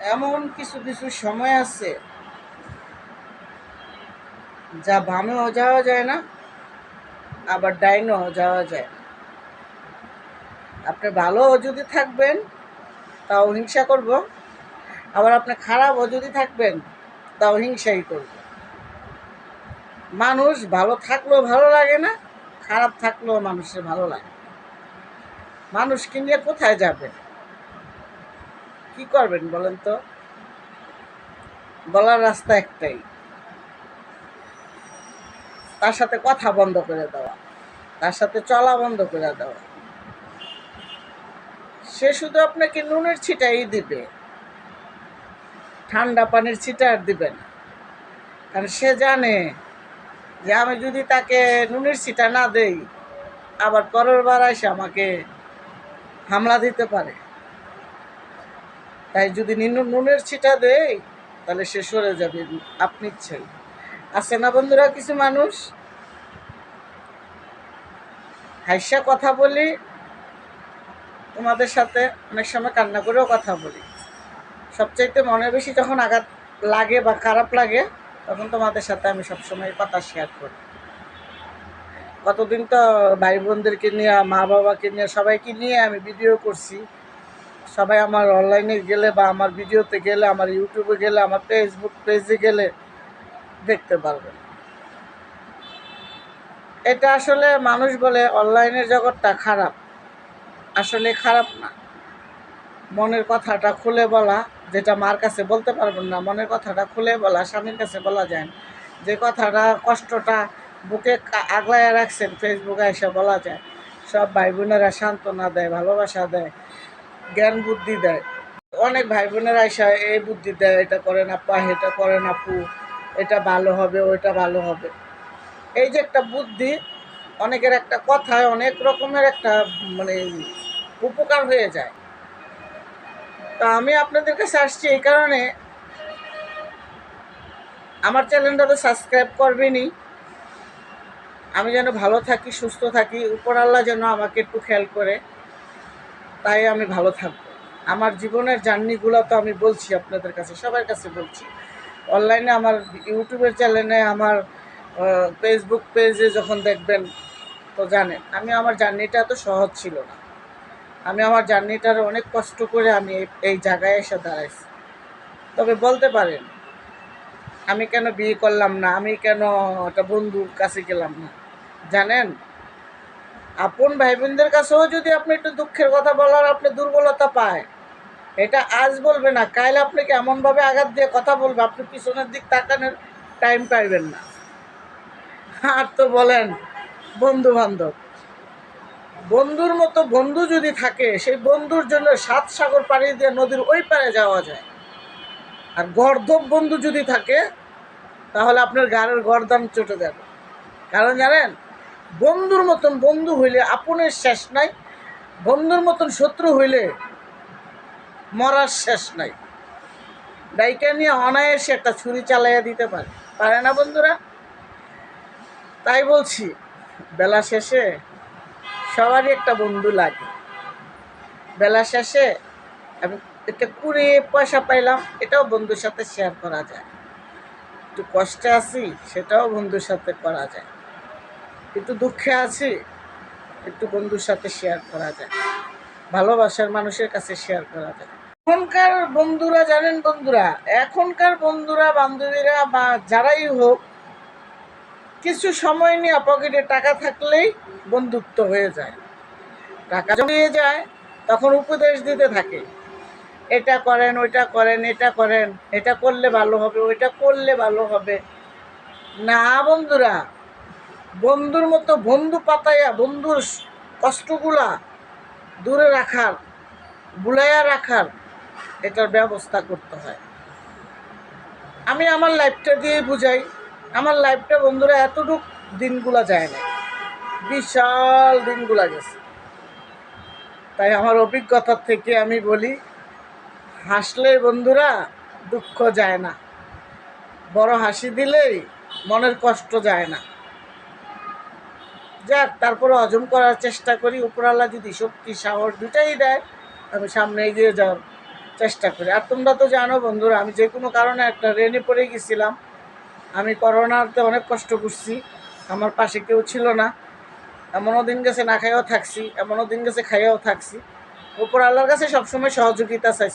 এমন কিছু কিছু সময় আছে যা বামেও যাওয়া যায় না, আবার ডাইনেও যাওয়া যায় না। আপনি ভালো যদি থাকবেন, তাও হিংসা করব। আবার আপনি খারাপও যদি থাকবেন, তাও হিংসাই করব। মানুষ ভালো থাকলেও ভালো লাগে না, খারাপ থাকলেও মানুষের ভালো লাগে মানুষকে নিয়ে কোথায় যাবেন? কি করবেন বলেন তো? বলার রাস্তা একটাই। তার সাথে কথা বন্ধ করে দেওয়া। তার সাথে চলা বন্ধ করে দেওয়া। সে শুধু আপনাকে নুনের ছিটাই দিবে। ঠান্ডা পানির ছিটা আর দিবে না। কারণ সে জানে যে আমি যদি তাকে নুনের ছিটা না দেই, আবার পরের বার এসে আমাকে হামলা দিতে পারে। তাই যদি নিনু নুনের ছিটা দেয়, তাহলে সে সরে যাবে, আপনি ইচ্ছেন আছে না বন্ধুরা কিছু মানুষ? হাইসা কথা বলি, তোমাদের সাথে অনেক সময় কান্না করেও কথা বলি। সবচাইতে মনে বেশি যখন আঘাত লাগে বা খারাপ লাগে, তখন তোমাদের সাথে আমি সবসময় কথা শেয়ার করি। কতদিন তো ভাই বোনদেরকে নিয়ে মা বাবাকে নিয়ে, সবাইকে নিয়ে আমি ভিডিও করছি। সবাই আমার অনলাইনে গেলে বা আমার ভিডিওতে গেলে, আমার ইউটিউবে গেলে, আমার ফেসবুক পেজে গেলে দেখতে পারবেন এটা আসলে মানুষ বলে অনলাইনের জগৎটা খারাপ। আসলে খারাপ না। মনের কথাটা খুলে বলা, যেটা মার কাছে বলতে পারবেন না, মনের কথাটা খুলে বলা, স্বামীর কাছে বলা যায় না। যে কথাটা কষ্টটা বুকে আগলাইয়া রাখছেন ফেসবুকে এসে বলা যায়। সব ভাই বোনেরা সান্ত্বনা দেয়, ভালোবাসা দেয়। জ্ঞান বুদ্ধি দেয়। অনেক ভাই বোনেরা এসে এই বুদ্ধি দেয়, এটা করেন আপা, এটা করেন আপু, এটা ভালো হবে, ওইটা ভালো হবে। এই যে একটা বুদ্ধি, অনেকের একটা কথায় অনেক রকমের একটা মানে উপকার হয়ে যায়। তা আমি আপনাদের কাছে আসছি এই কারণে। আমার চ্যানেলটা তো সাবস্ক্রাইব করবেনই। আমি যেন ভালো থাকি, সুস্থ থাকি, উপর আল্লাহ যেন আমাকে একটু খেয়াল করে। তাই আমি ভালো থাকব। আমার জীবনের জার্নিগুলো তো আমি বলছি আপনাদের কাছে, সবার কাছে বলছি। অনলাইনে আমার ইউটিউবের চ্যানেলে, আমার ফেসবুক পেজে যখন দেখবেন, তো জানেন, আমি আমার জার্নিটা এত সহজ ছিল না। আমি আমার জার্নিটার অনেক কষ্ট করে আমি এই- জায়গায় এসে দাঁড়াইছি। তবে বলতে পারেন, আমি কেন বিয়ে করলাম না? আমি কেন একটা বন্ধুর কাছে গেলাম না? জানেন আপন ভাই বোনদের কাছেও যদি আপনি একটু দুঃখের কথা বলার আপনি দুর্বলতা পায়, এটা আজ বলবে না, কাল আপনাকে এমনভাবে আঘাত দিয়ে কথা বলবে, আপনি পিছনের দিক তাকানোর টাইম পাইবেন না। আর তো বলেন বন্ধু বান্ধব বন্ধুর মতো বন্ধু যদি থাকে, সেই বন্ধুর জন্য সাত সাগর পাড়ি দিয়ে নদীর ওই পারে যাওয়া যায়। আর গর্ধব বন্ধু যদি থাকে, তাহলে আপনার গাড়ির গরদান চটে যাবে। কারণ জানেন বন্ধুর মতন বন্ধু হইলে আপনের শেষ নাই, বন্ধুর মতন শত্রু হইলে মরার শেষ নাই। ডাইকা নিয়ে অনায়াসে একটা ছুরি চালাইয়া দিতে পারে। পারে না বন্ধুরা? তাই বলছি, বেলা শেষে সবারই একটা বন্ধু লাগে। বেলা শেষে আমি একটা কুড়ি পয়সা পাইলাম, এটাও বন্ধুর সাথে শেয়ার করা যায়। একটু কষ্টে আছি, সেটাও বন্ধুর সাথে করা যায়। একটু দুঃখে আছি, একটু বন্ধুর সাথে শেয়ার করা যায়। ভালোবাসার মানুষের কাছে শেয়ার করা যায়। এখনকার বন্ধুরা, জানেন বন্ধুরা, এখনকার বন্ধুরা, বান্ধবীরা বা যারাই হোক, কিছু সময় নিয়ে পকেটে টাকা থাকলেই বন্ধুত্ব হয়ে যায়। টাকা জমিয়ে যায়, তখন উপদেশ দিতে থাকে। এটা করেন, ওইটা করেন, এটা করেন, এটা করলে ভালো হবে, ওইটা করলে ভালো হবে। না বন্ধুরা বন্ধুর মতো বন্ধু পাতাইয়া, বন্ধুর কষ্টগুলা দূরে রাখার বুলাইয়া রাখার এটার ব্যবস্থা করতে হয়। আমি আমার লাইফটা দিয়ে বুঝাই, আমার লাইফটা বন্ধুরা এতটুক দিনগুলা যায় না বিশাল দিনগুলা গেছে। তাই আমার অভিজ্ঞতা থেকে আমি বলি, হাসলে বন্ধুরা দুঃখ যায় না, বড় হাসি দিলেই মনের কষ্ট যায় না। যাক, তারপরে হজম করার চেষ্টা করি উপরাল্লা যদি শক্তি, সাহস দুটাই দেয়, আমি সামনে এগিয়ে যাওয়ার চেষ্টা করি। আর তোমরা তো জানো বন্ধুরা, আমি যে কোনো কারণে একটা রেনে পড়ে গেছিলাম। আমি করোনাতে অনেক কষ্ট করছি, আমার পাশে কেউ ছিল না। এমনও দিন গেছে না খাইয়াও থাকছি, এমনও দিন গেছে খাইয়াও থাকছি। উপর আল্লাহর কাছে সবসময় সহযোগিতা চাইছি